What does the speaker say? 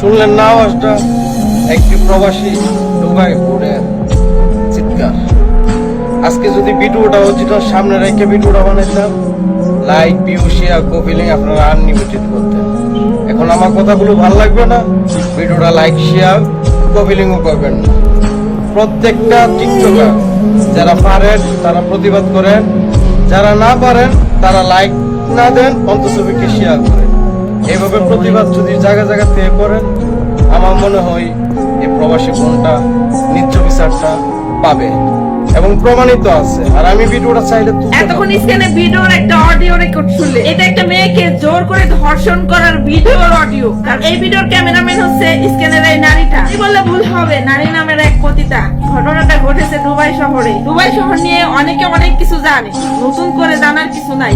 শুনলেন না আওয়াজটা? একটি প্রবাসী দুবাই ঘুরে চিৎকার। আজকে যদি ভিডিওটা যেটা সামনে রেখে ভিডিওটা বানাইতাম লাইক ভিউ শেয়ার কপিলিং আপনারা আনলিমিটেড করতেন। এখন আমার কথাগুলো ভালো লাগবে না? ভিডিওটা লাইক শেয়ার কপিলিংও করবেন না। প্রত্যেকটা টিকটকার যারা পারেন, তারা প্রতিবাদ করেন। যারা না পারেন, তারা লাইক না দেন অন্তছবিকে শেয়ার করেন। এইভাবে প্রতিবাদ যদি জায়গা জায়গা থেকে করেন আমার মনে হয় এই প্রবাসী বোনটা ন্যায্য বিচারটা পাবে। এবং প্রমাণিত আছে। আর আমি ভিডিওটা চাইলে তুলতে এতক্ষণ। স্ক্যানে ভিডিওর একটা অডিও রেকর্ড শুনলে। এটা একটা মেয়েকে জোর করে ধর্ষণ করার ভিডিওর অডিও কারণ এই ভিডিওর ক্যামেরাম্যান হচ্ছে স্ক্যানের এই নারীটা। এই বললে ভুল হবে? নারী নামের এক পতিতা। ঘটনাটা ঘটেছে দুবাই শহরে। দুবাই শহর নিয়ে অনেকে অনেক কিছু জানে। নতুন করে জানার কিছু নাই।